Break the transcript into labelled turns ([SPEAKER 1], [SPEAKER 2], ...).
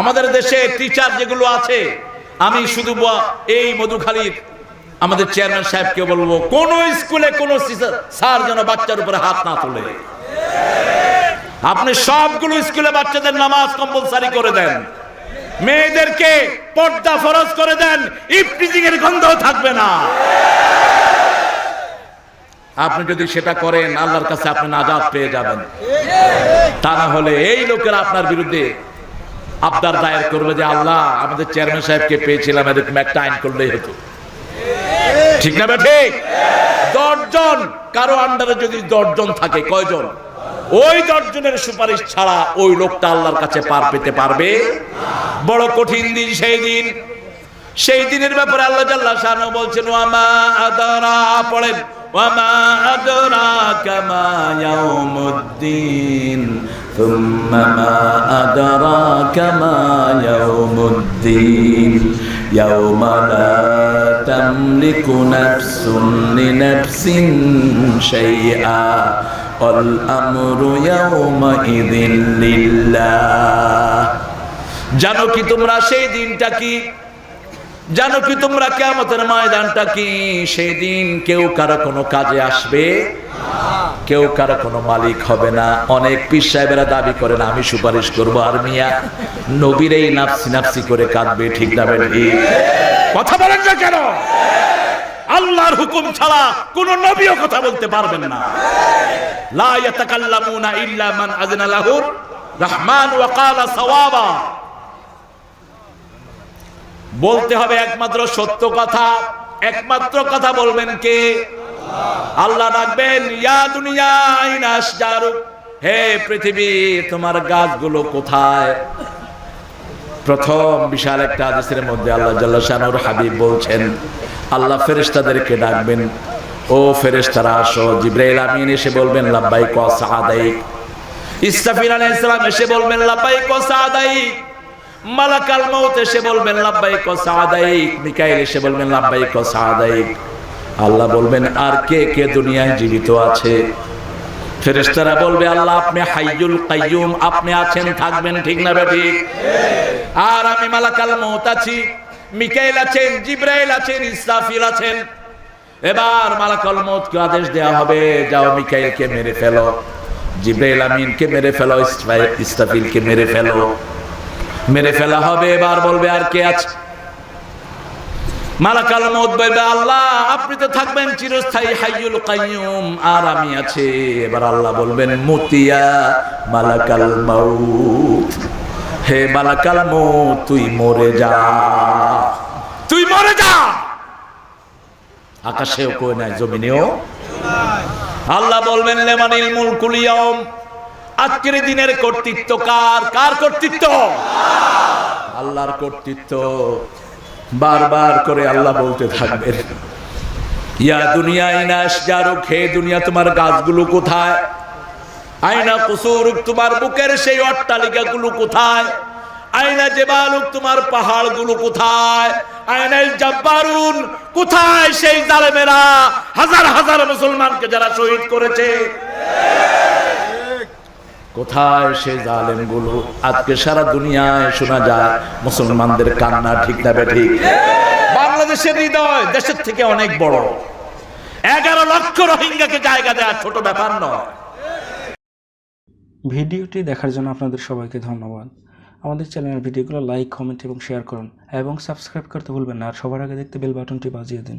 [SPEAKER 1] আমাদের দেশে টিচার যেগুলো আছে, আমি শুধু এই মধুখালীর আমাদের চেয়ারম্যান সাহেবকে বলব, কোন স্কুলে কোন স্যার যেন বাচ্চার উপরে হাত না তোলে। আপনি সবগুলো স্কুলে বাচ্চাদের নামাজ কম্পালসারি করে দেন। মেয়েদেরকে পর্দা ফরজ করে দেন ইফটিজিং এর গন্ধও থাকবে না। আপনি যদি সেটা করেন, আল্লাহর কাছে আপনি নাজাত পেয়ে যাবেন। তা না হলে এই লোকেরা আপনার বিরুদ্ধে আবদার দায়ের করবে যে আল্লাহ আমাদের চেয়ারম্যান সাহেবকে পেয়েছিলাম এরকম একটা আইন করলেই হতো। ঠিক না ঠিক। দশজন কারও আন্ডারে যদি দশজন থাকে কয়জন? ওই দশজনের সুপারিশ ছাড়া ওই লোকটা আল্লাহর কাছে পার পেতে পারবে? বড় কঠিন দিন সেই দিন। সেই দিনের ব্যাপারে আল্লাহ জাল্লাহ শানু বলছেন ওয়ামা আদরা পড়েন ওয়ামা আদরা কামা ইয়াউমুদ্দিন। ثم ما أدراك ما يوم الدين يوم لا تملك نفس لنفس شيئا والأمر يومئذ لله জানো কি তোমরা সেই দিনটা কি জানো কি তোমরা কেমতের ময়দানটা কি? সেই দিন কেউ কারও কোনো কাজে আসবে? কেউ কারও কোনো মালিক হবে না। অনেক পীর সাহেবেরা দাবি করেন, আমি সুপারিশ করব আর মিয়া। নবীর এই নাফসি নাফসি করে কাঁদবে, ঠিক না ঠিক কথা বলেন না কেন? আল্লাহর হুকুম ছাড়া কোন নবীও কথা বলতে পারবেন না। লা ইয়াতাকাল্লামুনা ইল্লা মান আযনা লাহুর রহমান ওয়া ক্বালা সাওয়াবা। বলতে হবে একমাত্র সত্য কথা। একমাত্র কথা বলবেন কে? আল্লাহ ডাকবেন, ইয়া দুনিয়া হে পৃথিবী, তোমার গাছগুলো কোথায়? প্রথম বিশাল একটা আদেশের মধ্যে আল্লাহ জাল্লা শানুর হাবিব বলছেন, আল্লাহ ফেরেশতাদেরকে ডাকবেন, ও ফেরেশতারা, আসো। জিব্রাইল আমিন এসে বলবেন, লাব্বাইক ওয়া সাদাইক ইসরাফিল আলাইহিস সালাম এসে বলবেন ওয়া সাদাইক মালাকাল মউত এসে বলবেন, লাব্বাইক সাদাইক। মিকাইল এসে বলবেন, লাব্বাইক সাদাইক। আল্লাহ বলবেন, আর কে কে দুনিয়ায় জীবিত আছে? ফেরেশতারা বলবে, আল্লাহ, আপনি হাইয়ুল কাইয়ুম, আপনি আছেন, থাকবেন, ঠিক না ঠিক আর আমি মালাকাল মউত আছি। মিকাইল আছেন, জিব্রাইল আছেন, ইসরাফিল আছেন। এবার মালাকাল মউতকে আদেশ দেয়া হবে, যাও মিকাইলকে মেরে ফেলো। জিব্রাইল আমিনকে মেরে ফেলো ইসরা- ইসরাফিলকে মেরে ফেলো। মেরে ফেলা হবে, এবার বলবে আর কে আছে? মালাকাল মউত বলবে, আল্লাহ, আপনি তো থাকবেন চিরস্থায়ী, হাইয়ুল কাইয়ুম, আর আমি আছি। এবার আল্লাহ বলবেন, মুতিয়া মালাকাল মাউত। হে মালাকাল মউত, তুই মরে যা। তুই মরে যা! আকাশেও কই নাই, জমিনেও? আল্লাহ বলবেন লেমানিল মুলকুল ইয়াউম। আজকের দিনের কর্তৃত্ব কার? কার কর্তৃত্ব? আল্লাহর কর্তৃত্ব। বারবার করে আল্লাহ বলতে থাকবেন ইয়া দুনিয়া ইনাস জারুক হে দুনিয়া তোমার গাছগুলো কোথায়? আয়না কুসুরুক তোমার বুকের সেই অট্টালিকাগুলো কোথায়? আয়না জেবালুক তোমার পাহাড়গুলো কোথায়? আয়নাল জব্বারুন কোথায় সেই জালেমেরা? হাজার হাজার মুসলমানকে যারা শহীদ করেছে। কোথায় সেই জালেমগুলো আজকে সারা দুনিয়ায় শোনা যায়, মুসলমানদের কান্না ঠিক না ঠিক বাংলাদেশের হৃদয় দেশের থেকে অনেক বড়। এগারো লক্ষ রোহিঙ্গাকে জায়গা দেওয়া ছোট ব্যাপার নয়।
[SPEAKER 2] ভিডিওটি দেখার জন্য আপনাদের সবাইকে ধন্যবাদ। আমাদের চ্যানেলের ভিডিওগুলো লাইক, কমেন্ট এবং শেয়ার করুন এবং সাবস্ক্রাইব করতে ভুলবেন না। আর সবার আগে দেখতে বেল বাটনটি বাজিয়ে দিন।